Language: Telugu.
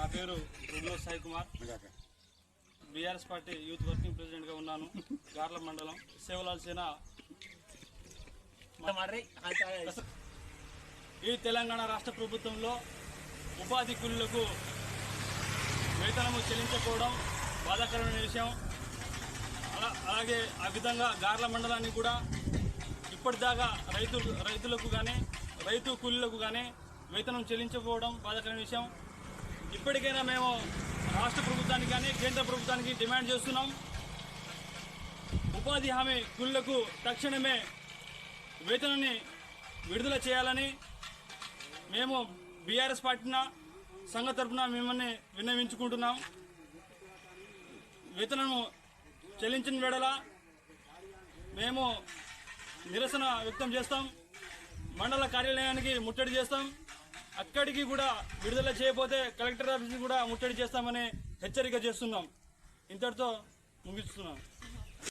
నా పేరు Ruglo Sai Kumar. BRS party youth working ప్రెసిడెంట్గా ఉన్నాను. గార్ల మండలం సేవలాల్సిన ఈ తెలంగాణ రాష్ట్ర ప్రభుత్వంలో ఉపాధి కూలీలకు వేతనము చెల్లించకపోవడం బాధాకరమైన విషయం. అలా అలాగే ఆ విధంగా గార్ల మండలాన్ని కూడా ఇప్పటిదాకా రైతు రైతులకు కానీ రైతు కూలీలకు కానీ వేతనం చెల్లించకపోవడం బాధాకరమైన విషయం. ఇప్పటికైనా మేము రాష్ట్ర ప్రభుత్వానికి కానీ కేంద్ర ప్రభుత్వానికి డిమాండ్ చేస్తున్నాం. ఉపాధి హామీ కూలీలకు తక్షణమే వేతనాన్ని విడుదల చేయాలని మేము బీఆర్ఎస్ పార్టీన సంఘ తరఫున మిమ్మల్ని విన్నవించుకుంటున్నాం. వేతనము చెల్లించిన వేళల మేము నిరసన వ్యక్తం చేస్తాం. మండల కార్యాలయానికి ముట్టడి చేస్తాం. అక్కడికి కూడా విడుదల చేయకపోతే కలెక్టర్ ఆఫీస్కి కూడా ముట్టడి చేస్తామని హెచ్చరిక చేస్తున్నాం. ఇంతటితో ముగిస్తున్నాం